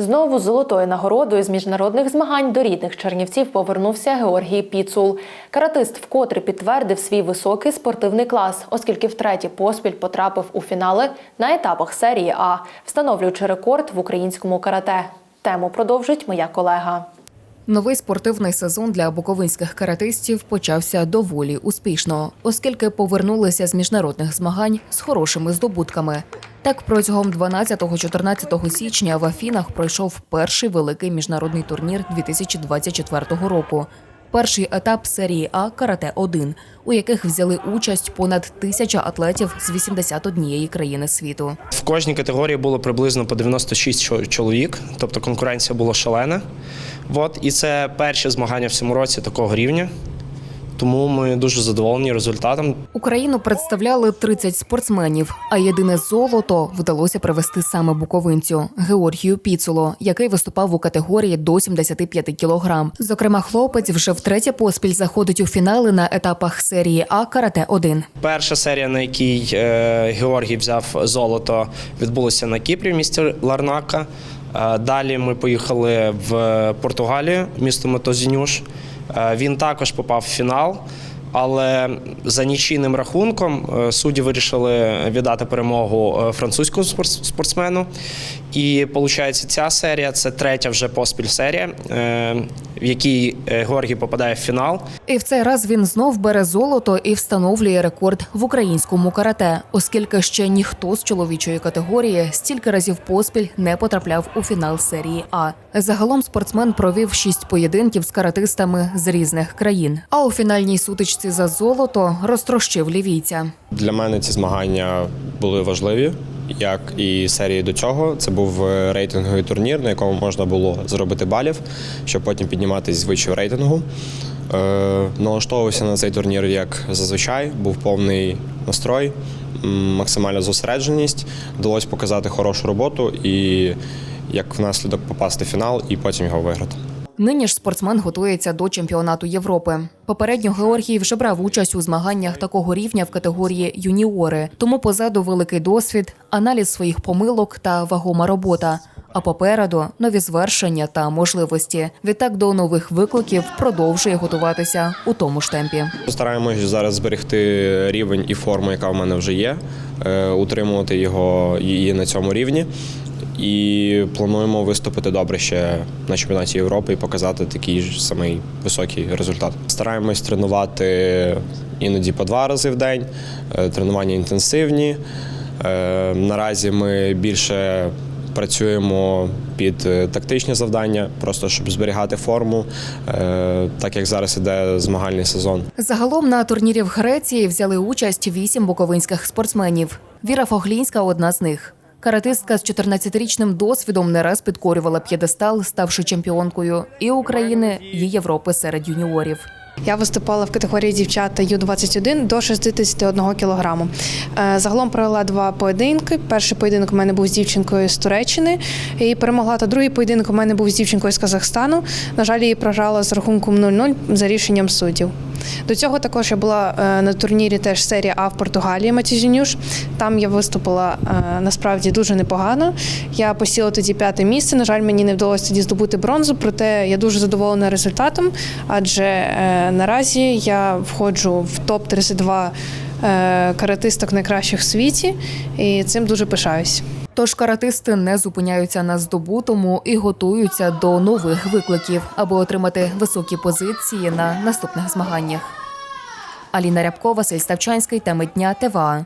Знову золотою нагородою з міжнародних змагань до рідних Чернівців повернувся Георгій Піцул. Каратист вкотре підтвердив свій високий спортивний клас, оскільки втретє поспіль потрапив у фінали на етапах серії А, встановлюючи рекорд в українському карате. Тему продовжить моя колега. Новий спортивний сезон для буковинських каратистів почався доволі успішно, оскільки повернулися з міжнародних змагань з хорошими здобутками. Так, протягом 12-14 січня в Афінах пройшов перший великий міжнародний турнір 2024 року. Перший етап серії А карате 1 у яких взяли участь понад тисяча атлетів з 81 країни світу. В кожній категорії було приблизно по 96 чоловік, тобто конкуренція була шалена. От, і це перші змагання в цьому році такого рівня. Тому ми дуже задоволені результатом. Україну представляли 30 спортсменів, а єдине золото вдалося привезти саме буковинцю Георгію Піцуло, який виступав у категорії до 75 кілограм. Зокрема, хлопець вже втретє поспіль заходить у фінали на етапах серії А карате 1 Перша серія, на якій е, Георгій взяв золото, відбулася на Кіпрі в місті Ларнака. Е, далі ми поїхали в Португалію, місто Метозінюш. Е, він також попав в фінал. Але за нічийним рахунком е, судді вирішили віддати перемогу е, французькому спорт- спортсмену. І виходить, ця серія це третя вже поспіль серія, е, в якій е, Георгій попадає в фінал. І в цей раз він знов бере золото і встановлює рекорд в українському карате, оскільки ще ніхто з чоловічої категорії стільки разів поспіль не потрапляв у фінал серії А. Загалом спортсмен провів шість поєдинків з каратистами з різних країн. А у фінальній сутичці за золото розтрощив лівійця. Для мене ці змагання були важливі, як і серії до цього. Це був е, рейтинговий турнір, на якому можна було зробити балів, щоб потім підніматись з вищого рейтингу. Е, налаштовувався на цей турнір як зазвичай, був повний настрой, максимальна зосередженість. Вдалося показати хорошу роботу і як внаслідок попасти в фінал і потім його виграти. Нині ж спортсмен готується до чемпіонату Європи. Попередньо Георгій вже брав участь у змаганнях такого рівня в категорії юніори, тому позаду великий досвід, аналіз своїх помилок та вагома робота. А попереду нові звершення та можливості. Відтак до нових викликів продовжує готуватися у тому ж темпі. Стараємось зараз зберегти рівень і форму, яка в мене вже є, е, утримувати його її на цьому рівні. І плануємо виступити добре ще на чемпіонаті Європи і показати такий ж самий високий результат. Стараємось тренувати іноді по два рази в день, е, тренування інтенсивні. Е, Наразі ми більше працюємо під е, тактичні завдання, просто щоб зберігати форму, так як зараз іде змагальний сезон. Загалом на турнірі в Греції взяли участь вісім буковинських спортсменів. Віра Фоглінська одна з них. Каратистка з 14-річним досвідом не раз підкорювала п'єдестал, ставши чемпіонкою і України, і Європи серед юніорів. Я виступала в категорії дівчата Ю-21 до 61 кілограму. Е, Загалом провела два поєдинки. Перший поєдинок у мене був з дівчинкою з Туреччини і перемогла. Та другий поєдинок у мене був з дівчинкою з Казахстану. На жаль, її програла з рахунком 0-0 за рішенням суддів. До цього також я була е, на турнірі теж серія А в Португалії Матіжінюш. Там я виступила е, насправді дуже непогано. Я посіла тоді п'яте місце. На жаль, мені не вдалося тоді здобути бронзу, проте я дуже задоволена результатом, адже е, наразі я входжу в топ 32 е, каратисток найкращих в світі, і цим дуже пишаюсь. Тож каратисти не зупиняються на здобутому і готуються до нових викликів, аби отримати високі позиції на наступних змаганнях. Аліна Рябкова, Василь Ставчанський, теми дня ТВА.